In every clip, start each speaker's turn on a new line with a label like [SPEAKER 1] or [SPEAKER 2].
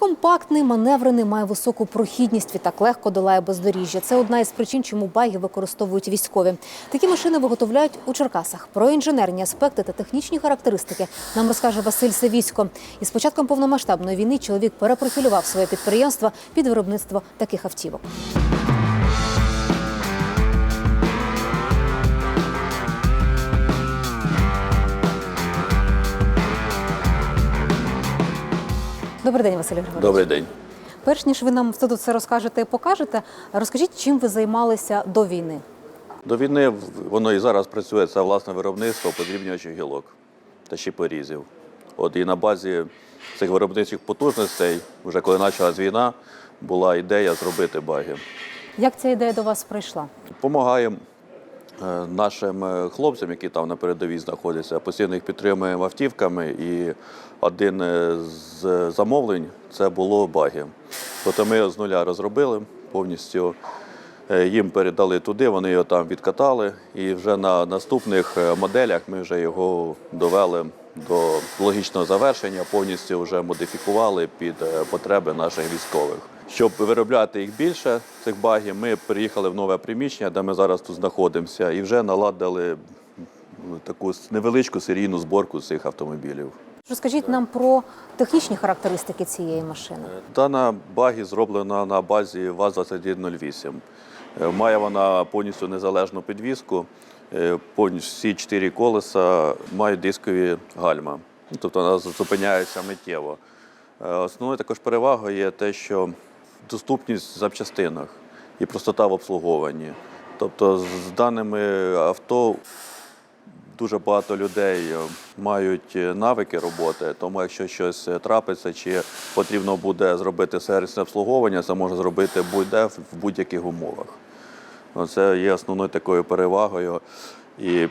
[SPEAKER 1] компактний, маневрений, має високу прохідність, відтак легко долає бездоріжжя. Це одна із причин, чому баги використовують військові. Такі машини виготовляють у Черкасах. Про інженерні аспекти та технічні характеристики нам розкаже Василь Севісько. І з початком повномасштабної війни чоловік перепрофілював своє підприємство під виробництво таких автівок. Добрий день, Василь Григорович.
[SPEAKER 2] Добрий день.
[SPEAKER 1] Перш ніж ви нам все тут все розкажете і покажете, розкажіть, чим ви займалися до війни?
[SPEAKER 2] До війни воно і зараз працює це власне виробництво подрібнювачих гілок та щепорізів. От і на базі цих виробничих потужностей, вже коли почалась війна, була ідея зробити баги.
[SPEAKER 1] Як ця ідея до вас прийшла?
[SPEAKER 2] Допомагаємо е, нашим е, хлопцям, які там на передовій знаходяться, постійно їх підтримуємо автівками. І один е, з замовлень це було баги. Тобто ми його з нуля розробили повністю. Е, Їм передали туди, вони його там відкатали, і вже на наступних е, моделях ми вже його довели до логічного завершення, повністю вже модифікували під е, потреби наших військових. Щоб виробляти їх більше, цих багів, ми приїхали в нове приміщення, де ми зараз тут знаходимося, і вже наладили ну, таку невеличку серійну зборку цих автомобілів.
[SPEAKER 1] Розкажіть нам про технічні характеристики цієї машини.
[SPEAKER 2] Дана багі зроблена на базі ВАЗ-2108. Е, Має вона повністю незалежну підвіску. е, Повністю всі чотири колеса мають дискові гальма. Ну, Тобто вона зупиняється миттєво. Е, Основною також перевагою є те, що доступність в запчастинах і простота в обслуговуванні. Тобто з даними авто дуже багато людей е, мають е, навики роботи, тому якщо щось е, трапиться чи потрібно буде зробити сервісне обслуговування, це можна зробити будь-де в будь-яких умовах. Це є основною такою перевагою. І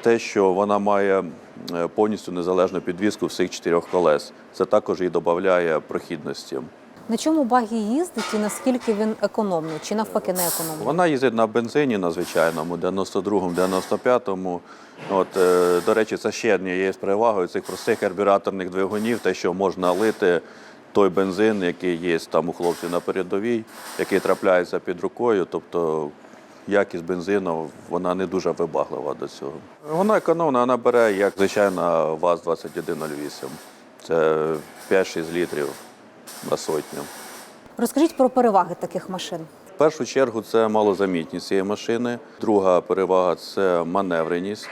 [SPEAKER 2] те, що вона має повністю незалежну підвіску всіх чотирьох колес, це також їй додає прохідності.
[SPEAKER 1] На чому багі їздить і наскільки він економний, чи навпаки не економний?
[SPEAKER 2] Вона їздить на бензині на звичайному, 92-му, 95-му. От, е, до речі, це ще однією з перевагою цих простих карбюраторних двигунів, те, що можна лити той бензин, який є там у хлопців на передовій, який трапляється під рукою. Тобто якість бензину вона не дуже вибаглива до цього. Вона економна, вона бере, як звичайна ВАЗ-2108. Це 5-6 літрів на сотню.
[SPEAKER 1] Розкажіть про переваги таких машин.
[SPEAKER 2] В першу чергу це малозамітність цієї машини. Друга перевага це маневреність.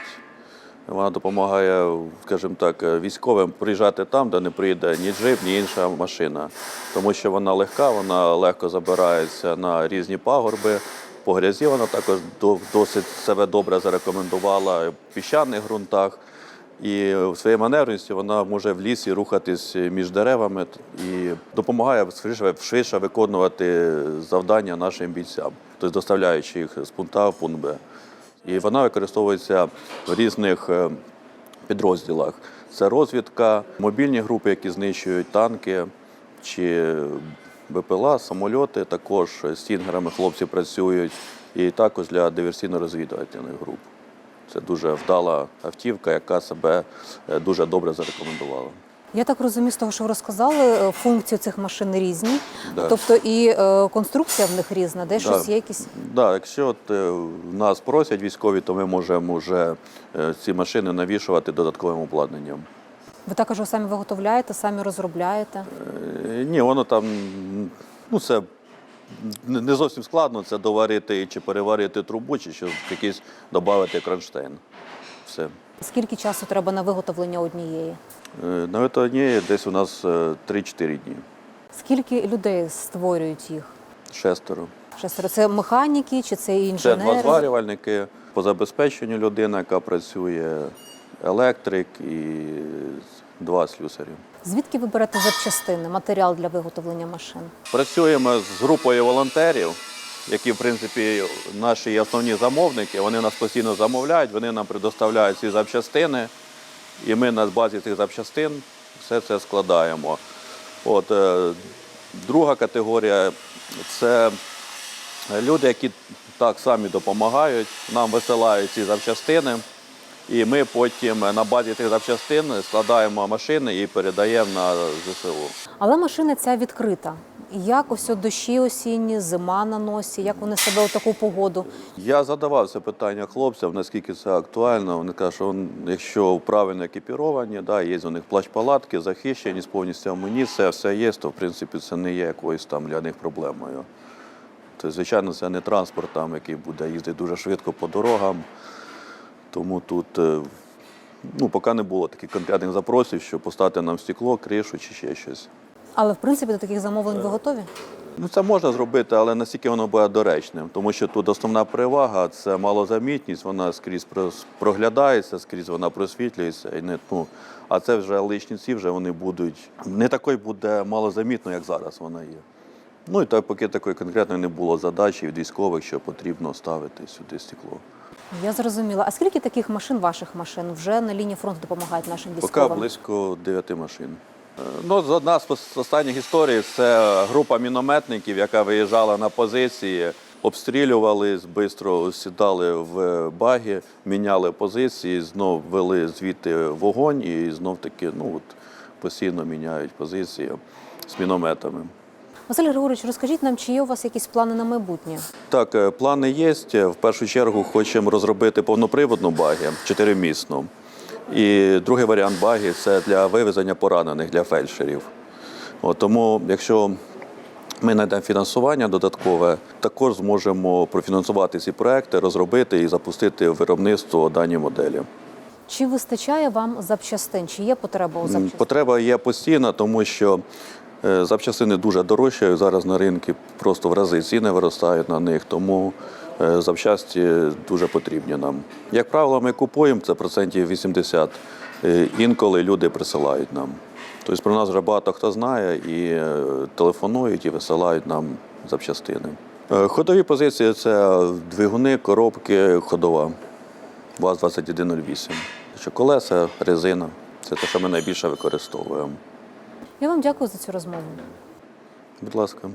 [SPEAKER 2] Вона допомагає, скажімо так, військовим приїжджати там, де не приїде ні джип, ні інша машина. Тому що вона легка, вона легко забирається на різні пагорби. По грязі вона також досить себе добре зарекомендувала в піщаних ґрунтах. І своєю маневреністю вона може в лісі рухатись між деревами і допомагає швидше, виконувати завдання нашим бійцям, тобто доставляючи їх з пункту в пункт Б. І вона використовується в різних е, підрозділах. Це розвідка, мобільні групи, які знищують танки чи БПЛА, самольоти. Також з стінгерами хлопці працюють, і також для диверсійно-розвідувальних груп. Це дуже вдала автівка, яка себе е, дуже добре зарекомендувала.
[SPEAKER 1] Я так розумію, з того, що ви розказали, е, функції цих машин різні,
[SPEAKER 2] Да.
[SPEAKER 1] тобто і е, конструкція в них різна, де
[SPEAKER 2] Да.
[SPEAKER 1] щось є якісь.
[SPEAKER 2] Да, якщо от, е, нас просять військові, то ми можемо вже е, ці машини навішувати додатковим обладнанням.
[SPEAKER 1] Ви також самі виготовляєте, самі розробляєте.
[SPEAKER 2] Е, Ні, воно там, ну це не зовсім складно, це доварити чи переварити трубу, чи щось якийсь додати кронштейн. Все.
[SPEAKER 1] Скільки часу треба на виготовлення однієї?
[SPEAKER 2] Е, На виготовлення десь у нас е, 3-4 дні.
[SPEAKER 1] Скільки людей створюють їх?
[SPEAKER 2] Шестеро.
[SPEAKER 1] Шестеро. Це механіки чи це
[SPEAKER 2] Це два зварювальники по забезпеченню людина, яка працює, електрик і два слюсарі.
[SPEAKER 1] Звідки ви берете запчастини, матеріал для виготовлення машин?
[SPEAKER 2] Працюємо з групою волонтерів, які, в принципі, наші основні замовники. Вони нас постійно замовляють, вони нам предоставляють ці запчастини, і ми на базі цих запчастин все це складаємо. От, е, друга категорія це люди, які так самі допомагають, нам висилають ці запчастини. І ми потім на базі тих запчастин складаємо машини і передаємо на ЗСУ.
[SPEAKER 1] Але машина ця відкрита. Як ось дощі осінні, зима на носі, як вони себе у таку погоду?
[SPEAKER 2] Я задавав це питання хлопцям, наскільки це актуально. Вони кажуть, що якщо правильно екіпіровані, да, є у них плащ-палатки, захищеність, повністю амуніція, все є, то в принципі це не є якоюсь там для них проблемою. Тобто, звичайно, це не транспорт, там, який буде їздити дуже швидко по дорогам. Тому тут е, ну, поки не було таких конкретних запросів, що поставити нам стекло, кришу чи ще щось.
[SPEAKER 1] Але в принципі до таких замовлень ви готові?
[SPEAKER 2] Ну, це можна зробити, але наскільки воно буде доречним, тому що тут основна перевага це малозамітність, вона скрізь проглядається, скрізь вона просвітлюється. І не, ну, а це вже лишніці, вже вони будуть не такою буде малозамітно, як зараз вона є. Ну і так, поки такої конкретної не було задачі від військових, що потрібно ставити сюди стекло.
[SPEAKER 1] Я зрозуміла. А скільки таких машин, ваших машин, вже на лінії фронту допомагають нашим
[SPEAKER 2] Поки
[SPEAKER 1] військовим?
[SPEAKER 2] близько 9 машин. Е, Ну, з- одна з останніх історій це група мінометників, яка виїжджала на позиції, обстрілювали, швидко сідали в баги, міняли позиції, знов вели звідти вогонь і знов таки ну, от, постійно міняють позиції з мінометами.
[SPEAKER 1] Василь Григорович, розкажіть нам, чи є у вас якісь плани на майбутнє?
[SPEAKER 2] Так, е, плани є. В першу чергу хочемо розробити повноприводну баги, чотиримісну. І другий варіант баги це для вивезення поранених для фельдшерів. От, тому, якщо ми знайдемо фінансування додаткове, також зможемо профінансувати ці проекти, розробити і запустити виробництво дані моделі.
[SPEAKER 1] Чи вистачає вам запчастин? Чи є потреба у запчастин?
[SPEAKER 2] Потреба є постійна, тому що запчастини дуже дорожчають. Зараз на ринку просто в рази ціни виростають на них, тому е, запчасті дуже потрібні нам. Як правило, ми купуємо це процентів 80. Е, Інколи люди присилають нам. Тобто про нас вже багато хто знає і е, телефонують і висилають нам запчастини. Е, Ходові позиції це двигуни, коробки, ходова. ВАЗ-2108. Колеса, резина це те, що ми найбільше використовуємо.
[SPEAKER 1] Я вам дякую за цю розмову.
[SPEAKER 2] Будь ласка.